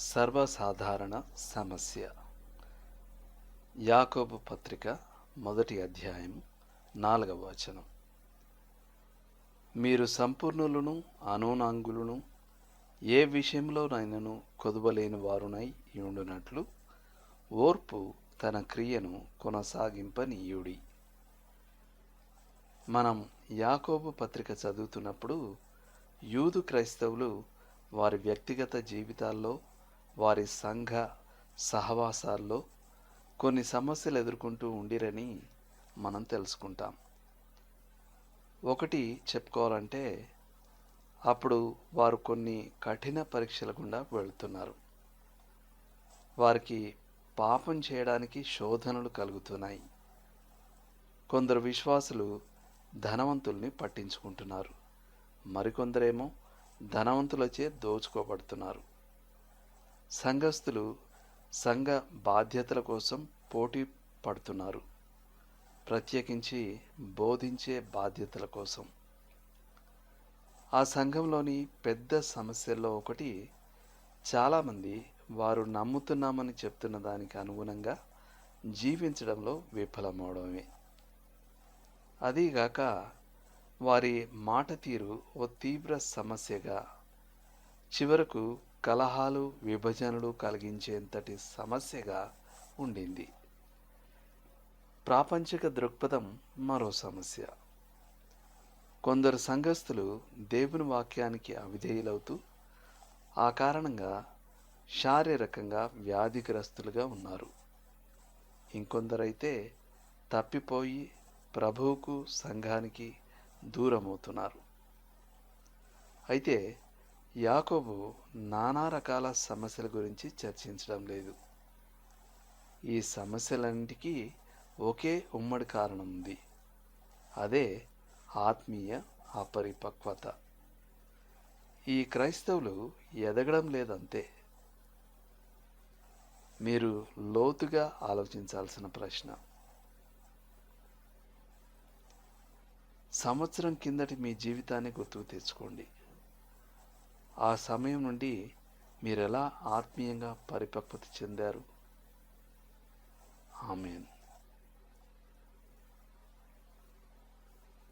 సర్వసాధారణ సమస్య. యాకోబు పత్రిక మొదటి అధ్యాయం నాలుగవ వచనం. మీరు సంపూర్ణులను అనూనాంగులను ఏ విషయంలోనైనాను కొదువలేని వారునై ఉండునట్లు ఓర్పు తన క్రియను కొనసాగింపనీయుడి. మనం యాకోబు పత్రిక చదువుతున్నప్పుడు యూదు క్రైస్తవులు వారి వ్యక్తిగత జీవితాల్లో వారి సంఘ సహవాసాల్లో కొన్ని సమస్యలు ఎదుర్కొంటూ ఉండిరని మనం తెలుసుకుంటాం. ఒకటి చెప్పుకోవాలంటే అప్పుడు వారు కొన్ని కఠిన పరీక్షల గుండా వెళుతున్నారు. వారికి పాపం చేయడానికి శోధనలు కలుగుతున్నాయి. కొందరు విశ్వాసులు ధనవంతుల్ని పట్టించుకుంటున్నారు. మరికొందరేమో ధనవంతులచే దోచుకోబడుతున్నారు. సంఘస్థులు సంఘ బాధ్యతల కోసం పోటీ పడుతున్నారు. ప్రత్యేకించి బోధించే బాధ్యతల కోసం. ఆ సంఘంలోని పెద్ద సమస్యల్లో ఒకటి చాలామంది వారు నమ్ముతున్నామని చెప్తున్న దానికి అనుగుణంగా జీవించడంలో విఫలమవడమే. అదీగాక వారి మాట తీరు ఓ తీవ్ర సమస్యగా చివరకు కలహాలు విభజనలు కలిగించేంతటి సమస్యగా ఉండింది. ప్రాపంచిక దృక్పథం మరో సమస్య. కొందరు సంఘస్థులు దేవుని వాక్యానికి అవిధేయులవుతూ ఆ కారణంగా శారీరకంగా వ్యాధిగ్రస్తులుగా ఉన్నారు. ఇంకొందరైతే తప్పిపోయి ప్రభువుకు సంఘానికి దూరమవుతున్నారు. అయితే యాకోబు నానా రకాల సమస్యల గురించి చర్చించడం లేదు. ఈ సమస్యలన్నిటికీ ఒకే ఉమ్మడి కారణం ఉంది. అదే ఆత్మీయ అపరిపక్వత. ఈ క్రైస్తవులు ఎదగడం లేదంతే. మీరు లోతుగా ఆలోచించాల్సిన ప్రశ్న. సంవత్సరం కిందటి మీ జీవితాన్ని గుర్తుకు తెచ్చుకోండి. ఆ సమయం నుండి మీరు ఎలా ఆత్మీయంగా పరిపక్వత చెందారు? ఆమెను.